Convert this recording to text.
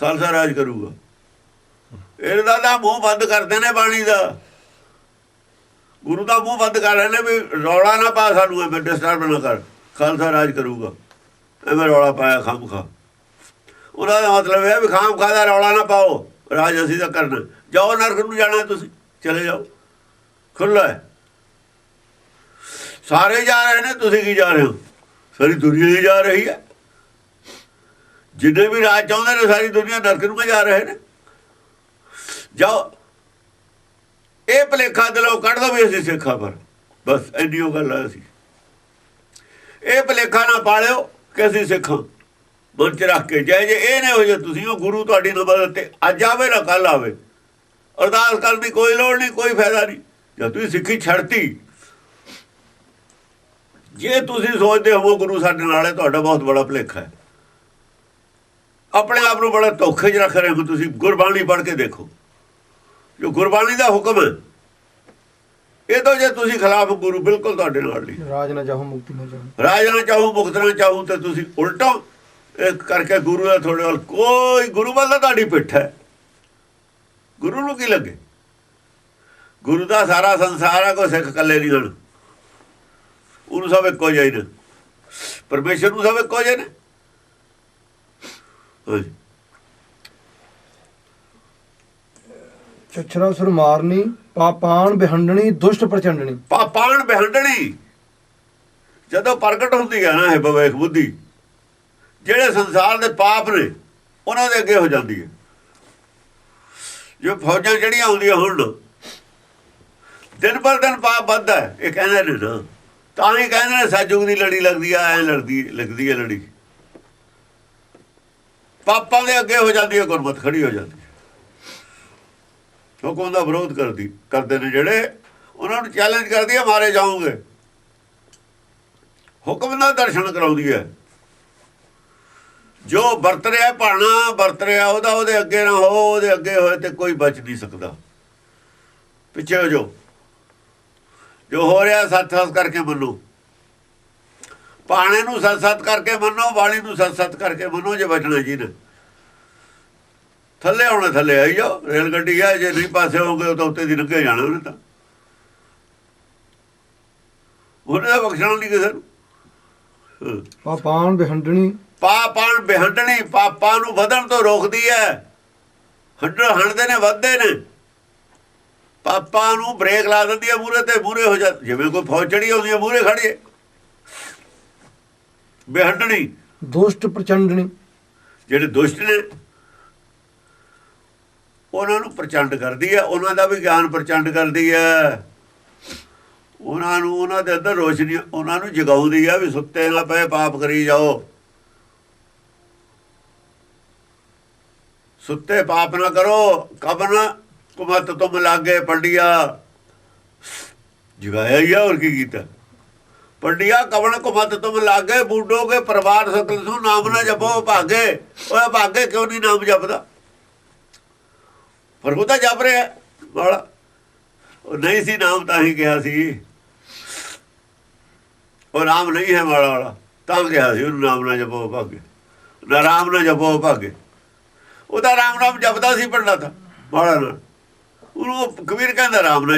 ਖਾਲਸਾ ਰਾਜ ਕਰੂਗਾ। ਇਹਦਾ ਤਾਂ ਮੂੰਹ ਬੰਦ ਕਰਦੇ ਨੇ ਬਾਣੀ ਦਾ। ਗੁਰੂ ਦਾ ਮੂੰਹ ਬੰਦ ਕਰ ਰਹੇ ਨੇ ਵੀ ਰੌਲਾ ਨਾ ਪਾ ਸਾਨੂੰ, ਐਵੇਂ ਡਿਸਟਰਬ ਨਾ ਕਰ। ਖਾਲਸਾ ਰਾਜ ਕਰੂਗਾ। ਐਵੇਂ ਰੌਲਾ ਪਾਇਆ ਖਾਮਖਾ ਉਹਨਾਂ ਦਾ ਮਤਲਬ ਇਹ ਹੈ ਵੀ ਖਾਮਖਾ ਦਾ ਰੌਲਾ ਨਾ ਪਾਓ। ਰਾਜ ਅਸੀਂ ਤਾਂ ਕਰਨਾ। ਜਾਓ ਨਰਕ ਨੂੰ ਜਾਣਾ ਤੁਸੀਂ, ਚਲੇ ਜਾਓ। ਖੁੱਲਾ ਹੈ। ਸਾਰੇ ਜਾ ਰਹੇ ਨੇ, ਤੁਸੀਂ ਕੀ ਜਾ ਰਹੇ ਹੋ? ਸਾਰੀ ਦੁਨੀਆ ਹੀ ਜਾ ਰਹੀ ਹੈ। ਜਿੰਨੇ ਵੀ ਰਾਜ ਚਾਹੁੰਦੇ ਨੇ, ਸਾਰੀ ਦੁਨੀਆ ਨਰਕ ਨੂੰ ਜਾ ਰਹੇ ਨੇ। ਜਾਓ। ਇਹ ਭਲੇਖਾ ਦਿਲੋਂ ਕੱਢ ਦੋ ਵੀ ਅਸੀਂ ਸਿੱਖਾਂ ਪਰ ਬਸ, ਇੰਨੀ ਉਹ ਗੱਲ ਆ ਸੀ ਇਹ ਭਲੇਖਾ ਨਾ ਪਾਲਿਓ ਕਿ ਅਸੀਂ ਸਿੱਖਾਂ। ਮਨ ਚ ਰੱਖ ਕੇ। ਜੇ ਜੇ ਇਹ ਨੇ ਹੋ ਜੇ ਤੁਸੀਂ ਉਹ ਗੁਰੂ ਤੁਹਾਡੀ ਨਬਦ ਤੇ ਅੱਜ ਆਵੇ ਨਾ ਕੱਲ ਆਵੇ। ਅਰਦਾਸ ਕਰਨ ਦੀ ਕੋਈ ਲੋੜ ਨਹੀਂ, ਕੋਈ ਫਾਇਦਾ ਨਹੀਂ। ਜੇ ਤੁਸੀਂ ਸਿੱਖੀ ਛੱਡਤੀ, ਜੇ ਤੁਸੀਂ ਸੋਚਦੇ ਹੋ ਗੁਰੂ ਸਾਡੇ ਨਾਲ ਹੈ, ਤੁਹਾਡਾ ਬਹੁਤ ਬੜਾ ਭਲੇਖਾ ਹੈ। ਆਪਣੇ ਆਪ ਨੂੰ ਬੜਾ ਧੋਖੇ 'ਚ ਰੱਖ ਰਹੇ ਹੋ ਤੁਸੀਂ ਗੁਰਬਾਣੀ ਪੜ੍ਹ ਕੇ ਦੇਖੋ। ਜੋ ਗੁਰਬਾਣੀ ਦਾ ਹੁਕਮ ਹੈ ਇਹ ਤੋਂ ਜੇ ਤੁਸੀਂ ਖਿਲਾਫ ਗੁਰੂ ਬਿਲਕੁਲ ਤੁਹਾਡੇ ਨਾਲ ਨਹੀਂ। ਰਾਜ ਨਾ ਚਾਹੋ ਮੁਕਤੀ ਨਾ ਚਾਹੋ। ਰਾਜ ਨਾ ਚਾਹੂ ਮੁਕਤ ਨਾ ਚਾਹੂ ਤੇ ਤੁਸੀਂ ਉਲਟੋ ਇਹ ਕਰਕੇ ਗੁਰੂ ਦਾ ਤੁਹਾਡੇ ਵੱਲ ਕੋਈ ਗੁਰੂ ਵੱਲ ਤੁਹਾਡੀ ਪਿੱਠ ਹੈ। ਗੁਰੂ ਨੂੰ ਕੀ ਲੱਗੇ? ਗੁਰੂ ਦਾ ਸਾਰਾ ਸੰਸਾਰ ਹੈ ਕੋਈ ਸਿੱਖ ਇਕੱਲੇ ਨਹੀਂ ਹਨ। ਉਹਨੂੰ ਸਭ ਇੱਕੋ ਜਿਹੇ ਨੇ। ਪਰਮੇਸ਼ਰ ਨੂੰ ਸਭ ਇੱਕੋ ਜਿਹੇ ਨੇ। ਚਛਰਾ ਸੁਰ ਮਾਰਨੀ ਪਾਪਾਨ ਬਿਹੰਡਣੀ ਦੁਸ਼ਟ ਪ੍ਰਚੰਡਣੀ। ਪਾਪਾਨ ਬਿਹੰਡਣੀ। ਜਦੋਂ ਪ੍ਰਗਟ ਹੁੰਦੀ ਹੈ ਨਾ ਇਹ ਬਵੇਖ ਬੁੱਧੀ ਜਿਹੜੇ ਸੰਸਾਰ ਦੇ ਪਾਪ ਨੇ ਉਹਨਾਂ ਦੇ ਅੱਗੇ ਹੋ ਜਾਂਦੀ ਹੈ। ਜੋ ਫੌਜਾਂ ਜਿਹੜੀਆਂ ਹੁੰਦੀਆਂ ਹੁਣ ਦਿਨ ਪਰ ਦਿਨ ਪਾਪ ਵੱਧਦਾ ਹੈ। ਇਹ ਕਹਿੰਦੇ ਨੇ ਨਾ ਤਾਂ ਹੀ ਕਹਿੰਦੇ ਨੇ ਸੱਜੂਗ ਦੀ ਲੜੀ ਲੱਗਦੀ ਆ ਐ ਲੜਦੀ ਲੱਗਦੀ ਹੈ ਲੜੀ। ਪਾਪਾਂ ਦੇ ਅੱਗੇ ਹੋ ਜਾਂਦੀ ਹੈ, ਗੁਰਮਤ ਖੜੀ ਹੋ ਜਾਂਦੀ ਹੈ। ਹੁਕਮ ਦਾ ਵਿਰੋਧ ਕਰਦੀ? ਕਰਦੇ ਨੇ ਜਿਹੜੇ ਉਹਨਾਂ ਨੂੰ ਚੈਲੰਜ ਕਰਦੀ ਹੈ, ਮਾਰੇ ਜਾਓਗੇ। ਹੁਕਮ ਦਾ ਦਰਸ਼ਨ ਕਰਾਉਂਦੀ ਹੈ। ਜੋ ਵਰਤ ਰਿਹਾ, ਭਾਣਾ ਵਰਤ ਰਿਹਾ, ਉਹਦਾ ਉਹਦੇ ਅੱਗੇ ਨਾ ਹੋ, ਉਹਦੇ ਅੱਗੇ ਹੋਏ ਤੇ ਕੋਈ ਬਚ ਨਹੀਂ ਸਕਦਾ। ਪਿੱਛੇ ਹੋ ਜੋ ਜੋ ਹੋ ਰਿਹਾ ਸੱਚ ਸਾਥ ਕਰਕੇ ਮੰਨੋ। ਪਾਣੇ ਨੂੰ ਸੱਚ ਕਰਕੇ ਮੰਨੋ ਬਾਣੀ ਨੂੰ ਸੱਚ ਕਰਕੇ ਮੰਨੋ ਜੇ ਬਚਣਾ ਜੀ ਨੇ। ਥੱਲੇ ਆਉਣਾ ਥੱਲੇ ਆਈ ਜਾਓ ਰੇਲ ਗੱਡੀ ਆ ਜੇ ਨਹੀਂ ਪਾਸੇ ਹੋਗੇ ਤਾਂ ਉੱਤੇ ਦੀ ਲੰਘੇ ਜਾਣਾ ਉਹਨੇ ਤਾਂ। ਉਹਨੇ ਤਾਂ ਬਖਸ਼ਣਾ ਨਹੀਂ ਕਿਸੇ ਨੂੰ। ਪਾਪਾਨ ਬਿਹੰਡਣੀ ਪਾਪਾਂ ਬਿਹੰਡਣੀ ਪਾਪਾਂ ਨੂੰ ਵਧਣ ਤੋਂ ਰੋਕਦੀ ਹੈ ਹੰਡ ਹੰਡਦੇ ਨੇ ਵੱਧਦੇ ਨੇ। ਪਾਪਾਂ ਨੂੰ ਬ੍ਰੇਕ ਲਾ ਦਿੰਦੀ ਹੈ ਮੂਰੇ ਤੇ ਮੂਰੇ ਹੋ ਜਾ ਜਿਵੇਂ ਕੋਈ ਫੌਜ ਚੜੀ ਹੁੰਦੀ ਹੈ ਮੂਰੇ ਖੜੀਏ ਬਿਹੰਡਣੀ। ਦੁਸ਼ਟ ਪ੍ਰਚੰਡਣੀ। ਜਿਹੜੇ ਦੁਸ਼ਟ ਨੇ ਉਹਨਾਂ ਨੂੰ ਪ੍ਰਚੰਡ ਕਰਦੀ ਹੈ ਉਹਨਾਂ ਦਾ ਵੀ ਗਿਆਨ ਪ੍ਰਚੰਡ ਕਰਦੀ ਹੈ। ਉਹਨਾਂ ਨੂੰ ਉਹਨਾਂ ਦੇ ਅੰਦਰ ਰੋਸ਼ਨੀ ਉਹਨਾਂ ਨੂੰ ਜਗਾਉਂਦੀ ਹੈ ਵੀ ਸੁੱਤੇ ਨਾ ਪਏ ਪਾਪ ਕਰੀ ਜਾਓ। ਸੁੱਤੇ ਪਾਪ ਨਾ ਕਰੋ ਕਬਨ ਕੁਮਤ ਤੁਮ ਲਾਗੇ ਪੰਡਿਆ। ਜਗਾਇਆ ਹੀ ਆ ਹੋਰ ਕੀ ਕੀਤਾ? ਪੰਡਿਆ ਕਵਣ ਕੁਮਤ ਤੁਮ ਲਾਗੇ ਬੂਡੋਗੇ ਪਰਿਵਾਰ ਸਕਲ ਸੂ, ਨਾਮ ਨਾ ਜਪੋ ਭਾਗੇ। ਓਏ ਭਾਗੇ ਕਿਉਂ ਨਹੀਂ ਨਾਮ ਜਪਦਾ? ਪਰ ਤਾਂ ਜਪ ਰਿਹਾ ਵਾਲਾ ਉਹ ਨਹੀਂ ਸੀ, ਨਾਮ ਤਾਂ ਹੀ ਕਿਹਾ ਸੀ। ਉਹ ਨਾਮ ਨਹੀਂ ਹੈ ਵਾਲਾ ਵਾਲਾ ਤਾਂ ਕਿਹਾ ਸੀ ਉਹਨੂੰ, ਨਾਮ ਨਾ ਜਪੋ ਭਾਗੇ। ਨਾ ਰਾਮ ਨਾ ਜਪੋ ਭਾਗੇ। ਉਹਦਾ ਰਾਮ ਨਾਮ ਜਪਦਾ ਸੀ ਪੰਡਾ ਤਾਂ ਵਾਲਾ ਨਾਲ। ਉਹਨੂੰ ਕਬੀਰ ਕਹਿੰਦਾ ਰਾਮ ਨਾ